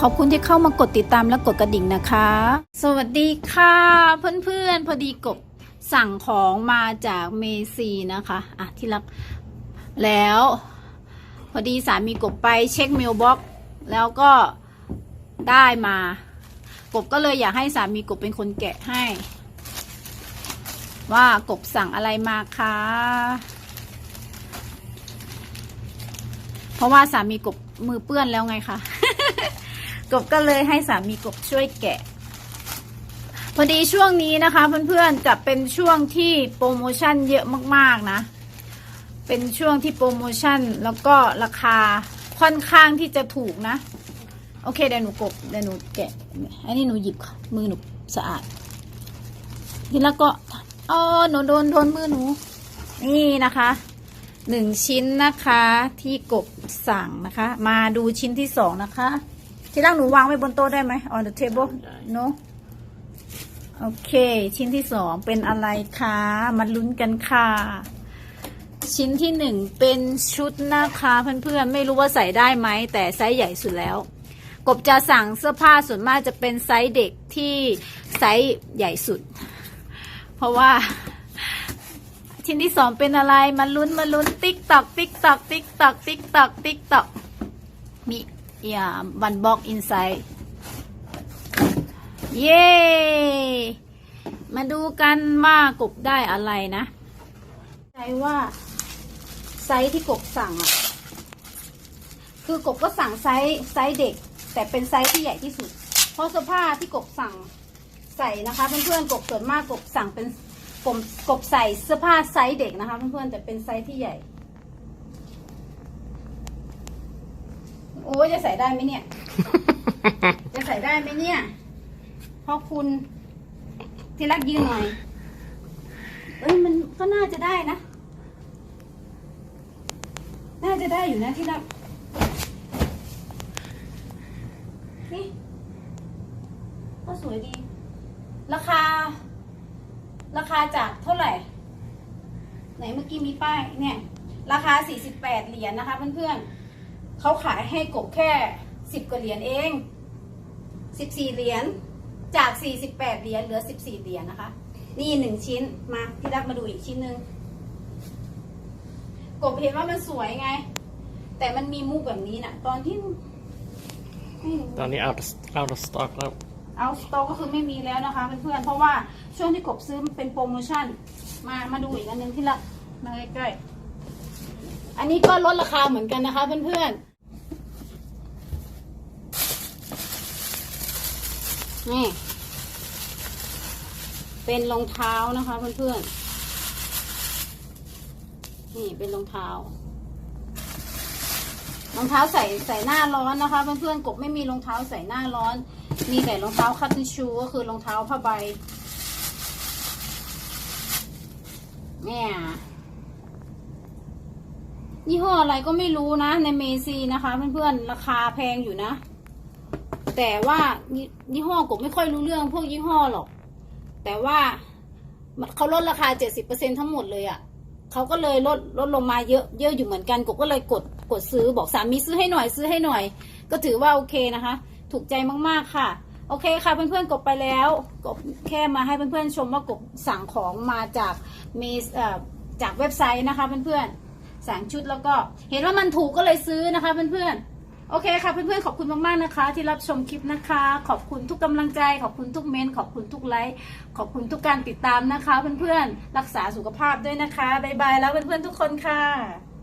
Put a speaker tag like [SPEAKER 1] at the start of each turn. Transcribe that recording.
[SPEAKER 1] ขอบคุณที่เข้ามากดติดตามและกดกระดิ่งนะคะ สวัสดีค่ะเพื่อนๆ พอดีกบสั่งของมาจากเมซีนะคะอะที่รักแล้ว พอดีสามีกบไปเช็คเมลบ็อกแล้วก็ได้มา กบก็เลยอยากให้สามีกบเป็นคนแกะให้ ว่ากบสั่งอะไรมาคะเพราะว่าสามีกบมือเปื้อนแล้วไงคะ กบก็เลยให้สามีกบช่วยแกะ พอดีช่วงนี้นะคะ เพื่อนๆจะเป็นช่วงที่โปรโมชั่นเยอะมากๆนะ เป็นช่วงที่โปรโมชั่นแล้วก็ราคาค่อนข้างที่จะถูกนะ โอเคเดี๋ยวหนูกบเดี๋ยวหนูแกะอันนี้หนูหยิบมือหนูสะอาด ทีแล้วก็อ๋อหนูโดนโดนมือหนู นี่นะคะหนึ่งชิ้นนะคะที่กบสั่งนะคะ มาดูชิ้นที่สองนะคะ ที่ร่างหนูวางไว้บนโต๊ะได้ไหม on the table no โอเค ชิ้นที่สองเป็นอะไรคะมาลุ้นกันค่ะ ชิ้นที่หนึ่งเป็นชุดนะคะเพื่อนๆ ไม่รู้ว่าใส่ได้ไหม แต่ไซส์ใหญ่สุดแล้ว กบจะสั่งเสื้อผ้าส่วนมากจะเป็นไซส์เด็กที่ไซส์ใหญ่สุด เพราะว่า ชิ้นที่สองเป็นอะไรมาลุ้นมาลุ้นติ๊กตอกติ๊กตอกติ๊กตอกติ๊กตอกติ๊กตอกมี อย่าวันบอกอินไซด์เย้มาดูกันว่ากบได้อะไรนะใจว่าไซส์ที่กบสั่งอะคือกบก็สั่งไซส์ไซส์เด็ก แต่เป็นไซส์ที่ใหญ่ที่สุด เพราะเสื้อผ้าที่กบสั่งใส่นะคะเพื่อนๆกบส่วนมากกบสั่งเป็นกบกบใส่เสื้อผ้าไซส์เด็กนะคะเพื่อนๆแต่เป็นไซส์ที่ใหญ่ โอ้จะใส่ได้ไหมเนี่ย จะใส่ได้ไหมเนี่ยเพราะคุณ ที่รักยืนหน่อย เอ้ยมันก็น่าจะได้นะ น่าจะได้อยู่นะที่รัก นี่ ก็สวยดี ราคา ราคาจากเท่าไหร่ ไหนเมื่อกี้มีป้ายเนี่ย ราคา 48 เหรียญนะคะเพื่อนๆ เขาขายให้กบแค่10กว่าเหรียญเอง14เหรียญจาก48เหรียญเหลือ14เหรียญนะคะ นี่หนึ่งชิ้นมาที่รักมาดูอีกชิ้นหนึ่งกบเห็นว่ามันสวยไง แต่มันมีมุกแบบนี้นะตอนที่ไม่รู้
[SPEAKER 2] ตอนนี้ out of out of stock แล้ว
[SPEAKER 1] เอาสต็อกก็คือไม่มีแล้วนะคะเพื่อนๆเพราะว่าช่วงที่กบซื้อมันเป็นโปรโมชั่น มามาดูอีกอันหนึงที่ละมาใกล้ๆอันนี้ก็ลดราคาเหมือนกันนะคะเพื่อนๆ นี่ เป็นรองเท้านะคะเพื่อนๆ นี่เป็นรองเท้ารองเท้าใส่ใส่หน้าร้อนนะคะ เพื่อนๆกบไม่มีรองเท้าใส่หน้าร้อน มีแต่รองเท้าคัตติชูก็คือรองเท้าผ้าใบเนี่ยยี่ห้ออะไรก็ไม่รู้นะในเมซีนะคะ เพื่อนๆราคาแพงอยู่นะ แต่ว่ายี่ห้อกบไม่ค่อยรู้เรื่องพวกยี่ห้อหรอก แต่ว่าเขาลดราคาเจ็ดสิบเปอร์เซ็นทั้งหมดเลยอะ่ะเขาก็เลยลดลดลงมาเยอะเยอะอยู่เหมือนกันกบก็เลยกดกดซื้อบอกสามีซื้อให้หน่อยซื้อให้หน่อย ก็ถือว่าโอเคนะคะ ถูกใจมากๆค่ะ โอเคค่ะเพื่อนๆกบไปแล้วกบแค่มาให้เพื่อนๆชมว่ากบสั่งของมาจากมีเอ่อจากเว็บไซต์นะคะเพื่อนๆสั่งชุดแล้วก็เห็นว่ามันถูกก็เลยซื้อนะคะเพื่อนๆ โอเคค่ะเพื่อนๆขอบคุณมากๆนะคะ ที่รับชมคลิปนะคะ ขอบคุณทุกกำลังใจ ขอบคุณทุกเมนขอบคุณทุกไลค์ขอบคุณทุกการติดตามนะคะ เพื่อนๆรักษาสุขภาพด้วยนะคะบ๊ายบายแล้วเพื่อนๆทุกคนค่ะ